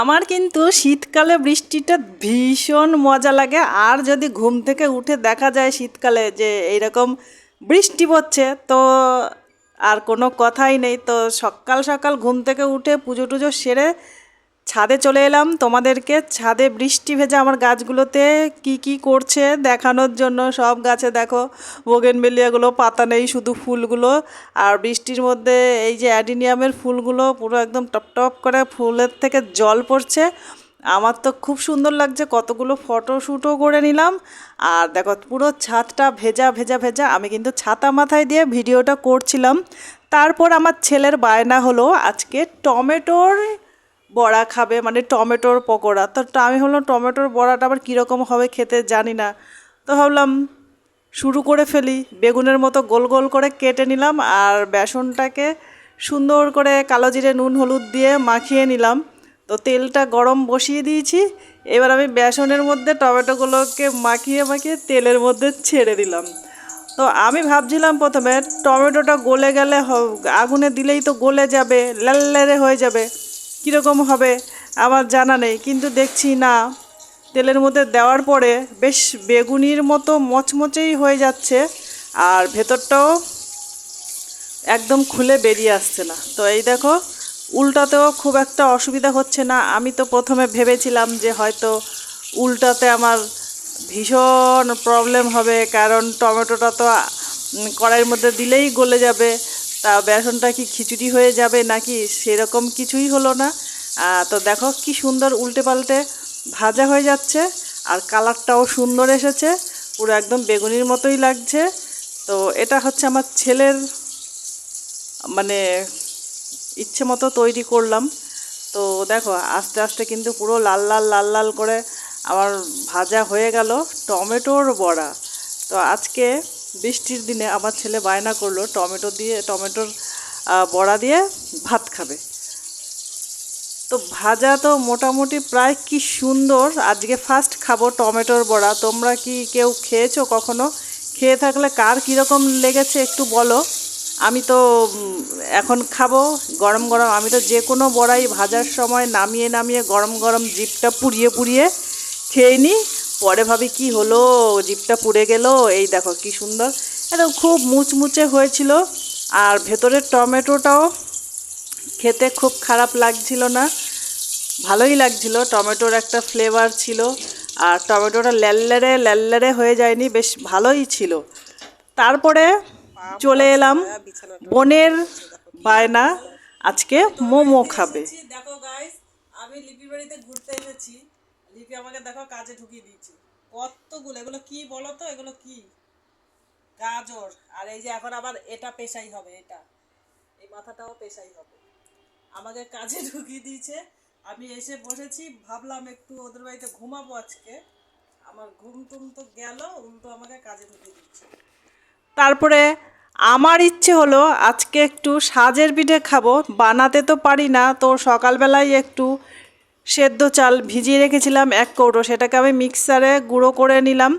আমার কিন্তু শীতকালে বৃষ্টিটা ভীষণ মজা লাগে। আর যদি ঘুম থেকে উঠে দেখা যায় শীতকালে যে এইরকম বৃষ্টি পড়ছে, তো আর কোনো কথাই নেই। তো সকাল সকাল ঘুম থেকে উঠে পুজো টুজো সেরে ছাদে চলে এলাম। তোমাদেরকে ছাদে বৃষ্টি ভেজা আমার গাছগুলোতে কি কি করছে দেখানোর জন্য সব গাছে দেখো, বোগেনবেলিয়াগুলো, পাতা নেই, শুধু ফুলগুলো। আর বৃষ্টির মধ্যে এই যে অ্যাডিনিয়ামের ফুলগুলো পুরো একদম টপ টপ করে ফুলের থেকে জল পড়ছে। আমার তো খুব সুন্দর লাগছে, কতগুলো ফটো শ্যুটও করে নিলাম। আর দেখো, পুরো ছাদটা ভেজা ভেজা ভেজা। আমি কিন্তু ছাতা মাথায় দিয়ে ভিডিওটা করছিলাম। তারপর আমার ছেলের বায়না হলো আজকে টমেটোর বড়া খাবে মানে টমেটোর পকোড়া। তো আমি ভাবলাম, টমেটোর বড়াটা আবার কীরকম হবে খেতে জানি না। তো ভাবলাম, শুরু করে ফেলি। বেগুনের মতো গোল গোল করে কেটে নিলাম আর বেসনটাকে সুন্দর করে কালো জিরে, নুন, হলুদ দিয়ে মাখিয়ে নিলাম। তো তেলটা গরম বসিয়ে দিয়েছি। এবার আমি বেসনের মধ্যে টমেটোগুলোকে মাখিয়ে মাখিয়ে তেলের মধ্যে ছেড়ে দিলাম। তো আমি ভাবছিলাম প্রথমে টমেটোটা গলে গেলে আগুনে দিলেই তো গলে যাবে লাল্লারে হয়ে যাবে। কীরকম হবে আমার জানা নেই, কিন্তু দেখছি না। তেলের মধ্যে দেওয়ার পরে বেশ বেগুনির মতো মচমচেই হয়ে যাচ্ছে আর ভেতরটাও একদম খুলে বেরিয়ে আসছে না। তো এই দেখো, উল্টাতেও খুব একটা অসুবিধা হচ্ছে না। আমি তো প্রথমে ভেবেছিলাম যে হয়তো উল্টাতে আমার ভীষণ প্রবলেম হবে, কারণ টমেটোটা তো কড়াইয়ের মধ্যে দিলেই গলে যাবে। তা বেসনটা কি খিচুড়ি হয়ে যাবে নাকি সেরকম কিছুই হলো না? তো দেখো কি সুন্দর উল্টে পাল্টে ভাজা হয়ে যাচ্ছে আর কালারটাও সুন্দর এসেছে। পুরো একদম বেগুনির মতোই লাগছে। তো এটা হচ্ছে আমার ছেলের মানে ইচ্ছে মতো তৈরি করলাম। তো দেখো আস্তে আস্তে কিন্তু পুরো লাল লাল লাল লাল করে আমার ভাজা হয়ে গেল টমেটোর বড়া। তো আজকে বৃষ্টির দিনে আমার ছেলে বায়না করল, টমেটো দিয়ে, টমেটোর বড়া দিয়ে ভাত খাবে। তো ভাজা তো মোটামুটি প্রায় কি সুন্দর, আজকে ফার্স্ট খাব টমেটোর বড়া। তোমরা কি কেউ খেয়েছো কখনো? খেয়ে থাকলে কার কীরকম লেগেছে একটু বলো। আমি তো এখন খাব, গরম গরম। আমি তো যে কোনো বড়াই ভাজার সময় নামিয়ে নামিয়ে গরম গরম জিপটা পুড়িয়ে পুড়িয়ে খেয়ে নিই। পরে ভাবি কি হলো, জিপটা পুড়ে গেল, এই দেখো কি সুন্দর। একদম খুব মুচমুচে হয়েছিল। আর ভেতরের টমেটোটাও খেতে খুব খারাপ লাগছিল না। ভালোই লাগছিল, টমেটোর একটা ফ্লেভার ছিল। আর টমেটোটা ল্যাল্লারে ল্যাল্লারে হয়ে যায়নি, বেশ ভালোই ছিল। তারপরে চলে এলাম বনের বায়না। আজকে মোমো খাবে। দেখো আমি বাড়িতে ঘুরতে এসেছি। লিপি আমাকে দেখো কাজে ঢুকিয়ে দিয়েছে। কতগুলো, এগুলো কি বলো তো? এগুলো কি? গাজর। আর এই যে এখন আবার এটা পেশাই হবে, এটা। এই মাথাটাও পেশাই হবে। আমাকে কাজে ঢুকিয়ে দিয়েছে। আমি এসে বসেছি, ভাবলাম একটু ওদের বাড়িতে ঘুমাবো আজকে। আমার ঘুম টুম তো গেল, উল্টো আমাকে কাজে ঢুকিয়ে দিচ্ছে তারপরে আমার ইচ্ছে হলো আজকে একটু সাজের পিঠে খাব। বানাতে তো পারি না, তো সকালবেলায় একটু সেদ্ধ চাল ভিজিয়ে রেখেছিলাম এক কৌটো। সেটাকে আমি মিক্সারে গুঁড়ো করে নিলাম।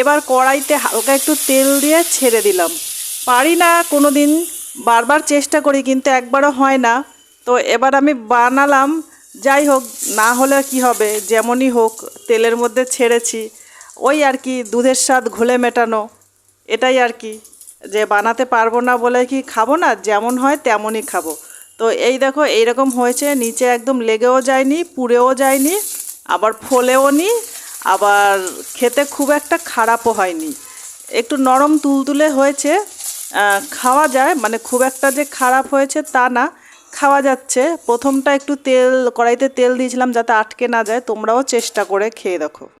এবার কড়াইতে হালকা একটু তেল দিয়ে ছেড়ে দিলাম। পারি না কোনো দিন বারবার চেষ্টা করি, কিন্তু একবারও হয় না। তো এবার আমি বানালাম, যাই হোক, না হলে কি হবে, যেমনই হোক, তেলের মধ্যে ছেড়েছি। ওই আর কি, দুধের স্বাদ ঘোলে মেটানো। এটাই আর কি, যে বানাতে পারব না বলে কি খাব না, যেমন হয় তেমনই খাব। তো এই দেখো, এইরকম হয়েছে, নিচে একদম লেগেও যায়নি, পুড়েও যায়নি, আবার ফোলেও নি, আবার খেতে খুব একটা খারাপও হয়নি। একটু নরম তুলতুলে হয়েছে খাওয়া যায় মানে খুব একটা যে খারাপ হয়েছে তা না, খাওয়া যাচ্ছে। প্রথমটা একটু তেল, কড়াইতে তেল দিয়েছিলাম যাতে আটকে না যায়, তোমরাও চেষ্টা করে খেয়ে দেখো।